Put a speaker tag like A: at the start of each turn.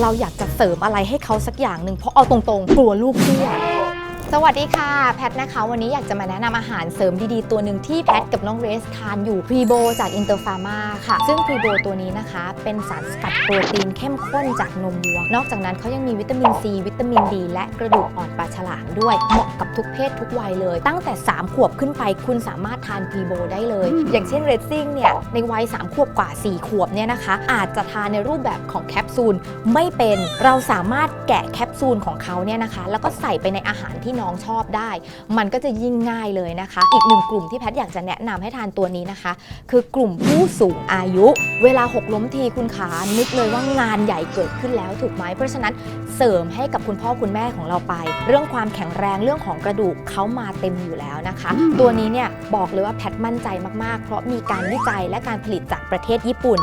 A: เราอยากจะเสริมอะไรให้เขาสักอย่างหนึ่งเพราะเอาตรงๆ กลัวลูกเครียด สวัสดีค่ะ แพทนะคะ วันนี้อยากจะมาแนะนำอาหารเสริมดีๆ ตัวหนึ่งที่แพทกับน้องเรสทานอยู่พรีโบจากอินเตอร์ฟาร์มาค่ะ ซึ่งพรีโบตัวนี้นะคะ เป็นสารสกัดโปรตีนเข้มข้นจากนมวัว นอกจากนั้นเขายังมีวิตามินซีวิตามินดีและกระดูกอ่อนปลาฉลามด้วย เหมาะกับทุกเพศทุกวัยเลย ตั้งแต่ 3 ขวบขึ้นไปคุณสามารถทานพรีโบได้เลย อย่างเช่นเรซซิ่งเนี่ยในวัย 3 ขวบกว่า 4 ขวบเนี่ยนะคะ อาจจะทานในรูปแบบของแคปซูลไม่เป็นเราสามารถแกะแคปซูลของเขาเนี่ยนะคะ แล้วก็ใส่ไปในอาหารที่น้องชอบได้ มันก็จะยิ่งง่ายเลยนะคะ อีกหนึ่งกลุ่มที่แพทย์อยากจะแนะนำให้ทานตัวนี้นะคะ คือกลุ่มผู้สูงอายุ เวลาหกล้มทีคุณขานึกเลยว่างานใหญ่เกิดขึ้นแล้วถูกไหมเพราะฉะนั้นเสริมให้กับคุณพ่อคุณแม่ของเราไป เรื่องความแข็งแรงเรื่องของกระดูกเขามาเต็มอยู่แล้วนะคะ ตัวนี้เนี่ยบอกเลยว่าแพทย์มั่นใจมากๆ เพราะมีการวิจัยและการผลิตจากประเทศญี่ปุ่น